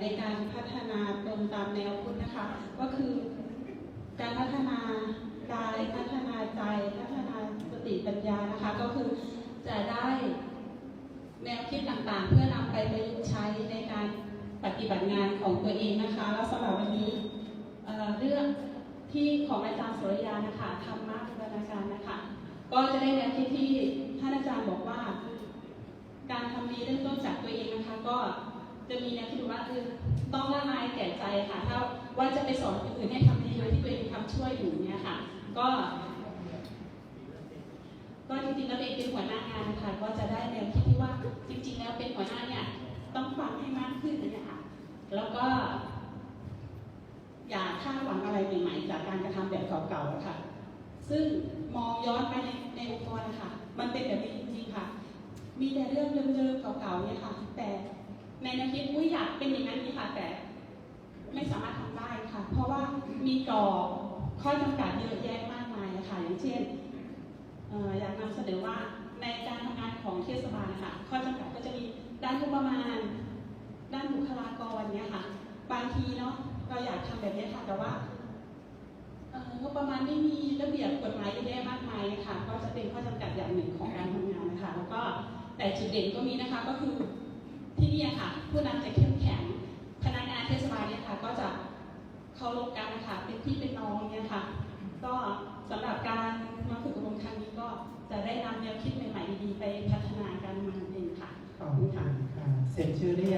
ในการพัฒนาตรงตามแนวพุทธนะคะ ก็คือการพัฒนากายพัฒนาใจพัฒนาสติปัญญานะคะ ก็คือจะได้แนวคิดต่างๆ เพื่อนำไปประยุกต์ใช้ในการปฏิบัติงานของตัวเองนะคะ แล้วสำหรับวันนี้เเรื่องที่ของอาจารย์สุริยานะคะธรรมะบูรณาการนะคะ ก็จะได้แนวคิดที่ท่านอาจารย์บอกว่า การทำดีเริ่มต้นจากตัวเองนะคะ ก็จะมีแนว คือต้องละลายแก่ใจค่ะ ถ้าว่าจะไปสอนคนอื่นให้ทำดีโดยที่ตัวเองทำช่วยอยู่เนี่ยค่ะ ก็ก็จริงๆแล้วเองเป็นหัวหน้างานนะคะก็จะได้แนวคิดที่ว่าจริง ๆ แล้วเป็นหัวหน้าเนี่ยต้องฟังให้มากขึ้นเนี่ยค่ะ แล้วก็ อย่าคาดหวังอะไรใหม่ๆจากการกระทำแบบเก่าๆค่ะ ซึ่งมองย้อนไปในในองค์กรนะคะมันเป็นแบบนี้จริงๆค่ะ มีแต่เรื่องเดิมๆเก่าๆเนี่ยค่ะ แต่ นแนวคิดอุ้ยอยากเป็นอย่างนั้นนี่ค่ะ แต่ไม่สามารถทำได้ค่ะ เพราะว่ามีกรอบข้อจำกัดเยอะแยะมากมายนะคะอย่างเช่นอยากนำเสนอว่าในการทำงานของเทศบาลค่ะข้อจำกัดก็จะมีด้านงบประมาณ ด้านบุคลากรเนี่ยค่ะ บางทีเนาะเราอยากทำแบบนี้ค่ะแต่ว่างบประมาณไม่มีระเบียบกฎหมายเยอะแยะมากมายเลยค่ะก็จะเป็นข้อจำกัดอย่างหนึ่งของการทำงานนะคะแล้วก็แต่จุดเด่นก็มีนะคะก็คือที่นี่ค่ะ ผู้นำจะเข้มแข็งพนักงานเทศบาลเนี่ยค่ะ ก็จะเคารพกันนะคะเป็นพี่เป็นน้องเนี่ยค่ะ ก็สำหรับการมาฝึกอบรมครั้งนี้ก็จะได้นำแนวคิดใหม่ๆดีๆไปพัฒนาการทำงานเองค่ะขอบคุณค่ะเซ็นชื่อได้ยัง